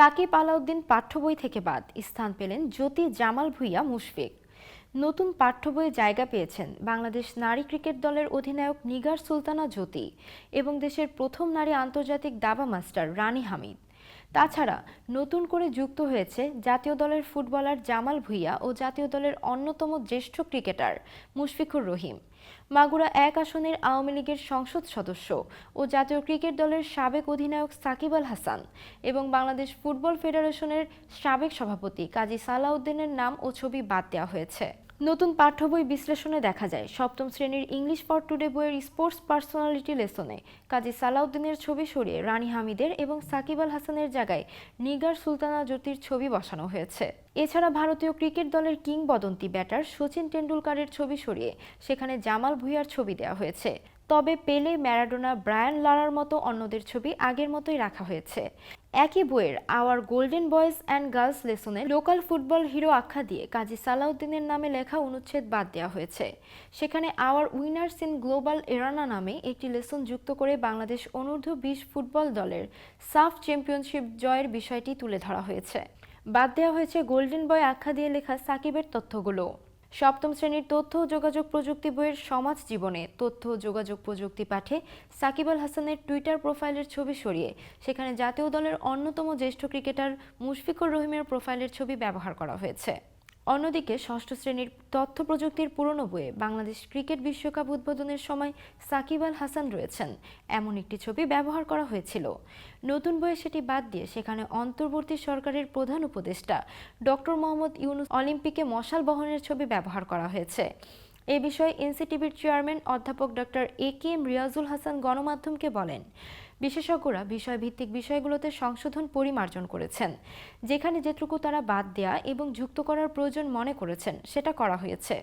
সাকিব আলাউদ্দিন পাঠ্য বই থেকে বাদ স্থান পেলেন জ্যোতি জামাল ভুইয়া মুশফিক। নতুন পাঠ্য জায়গা পেয়েছেন বাংলাদেশ নারী ক্রিকেট দলের অধিনায়ক নিগার সুলতানা জ্যোতি এবং দেশের প্রথম নারী আন্তর্জাতিক দাবা মাস্টার রানী হামিদ। তাছাড়া নতুন করে যুক্ত হয়েছে জাতীয় দলের ফুটবলার জামাল ভুইয়া ও জাতীয় দলের অন্যতম জ্যেষ্ঠ ক্রিকেটার মুশফিকুর রহিম। মাগুরা এক আসনের আওয়ামী লীগের সংসদ সদস্য ও জাতীয় ক্রিকেট দলের সাবেক অধিনায়ক সাকিব আল হাসান এবং বাংলাদেশ ফুটবল ফেডারেশনের সাবেক সভাপতি কাজী সালাউদ্দিনের নাম ও ছবি বাদ দেওয়া হয়েছে। নতুন পাঠ্য বই বিশ্লেষণে দেখা যায়, সপ্তম শ্রেণির ইংলিশ ফর টুডে বইয়ের স্পোর্টস পার্সোনালিটি লেসনে। কাজী সালাউদ্দিনের ছবি সরিয়ে রানী হামিদের এবং সাকিব আল হাসানের জায়গায় নিগার সুলতানা জ্যোতির ছবি বসানো হয়েছে। এছাড়া ভারতীয় ক্রিকেট দলের কিংবদন্তি ব্যাটার সচিন টেন্ডুলকারের ছবি সরিয়ে সেখানে জামাল ভুঁইয়ার ছবি দেওয়া হয়েছে। তবে পেলে, ম্যারাডোনা, ব্রায়ান লারার মতো অন্যদের ছবি আগের মতোই রাখা হয়েছে। একই বইয়ের our golden boys and girls লেসনে local football hero আখ্যা দিয়ে কাজী সালাউদ্দিনের নামে লেখা অনুচ্ছেদ বাদ দেওয়া হয়েছে। সেখানে our winners in global arena নামে একটি লেসন যুক্ত করে বাংলাদেশ অনূর্ধ্ব বিশ ফুটবল দলের সাফ চ্যাম্পিয়নশিপ জয়ের বিষয়টি তুলে ধরা হয়েছে। বাদ দেওয়া হয়েছে গোল্ডেন বয় আখ্যা দিয়ে লেখা সাকিবের তথ্যগুলো। সপ্তম শ্রেণির তথ্য যোগাযোগ প্রযুক্তি বইয়ের সমাজ জীবনে তথ্য যোগাযোগ প্রযুক্তি পাঠে সাকিব আল হাসানের টুইটার প্রোফাইলের ছবি সরিয়ে, সেখানে জাতীয় দলের অন্যতম জ্যেষ্ঠ ক্রিকেটার মুশফিকুর রহিমের প্রোফাইলের ছবি ব্যবহার করা হয়েছে। অন্যদিকে, ষষ্ঠ শ্রেণির তথ্য প্রযুক্তির পুরনো বইয়ে বাংলাদেশ ক্রিকেট বিশ্বকাপ উদ্বোধনের সময় সাকিব আল হাসান রয়েছেন। এমন একটি ছবি ব্যবহার করা হয়েছিল। নতুন বইয়ে সেটি বাদ দিয়ে সেখানে অন্তর্বর্তী সরকারের প্রধান উপদেষ্টা ডক্টর মোহাম্মদ ইউনুস অলিম্পিকে মশাল বহনের ছবি ব্যবহার করা হয়েছে। এ বিষয়ে এনসিটিভির চেয়ারম্যান অধ্যাপক doctor A K M Riazul Hasan গণমাধ্যমকে বলেন, বিশেষজ্ঞরা বিষয়ভিত্তিক বিষয়গুলোতে সংশোধন পরিমার্জন করেছেন, যেখানে যেটুকু তারা বাদ দেয়া এবং যুক্ত করার প্রয়োজন মনে করেছেন, সেটা করা হয়েছে।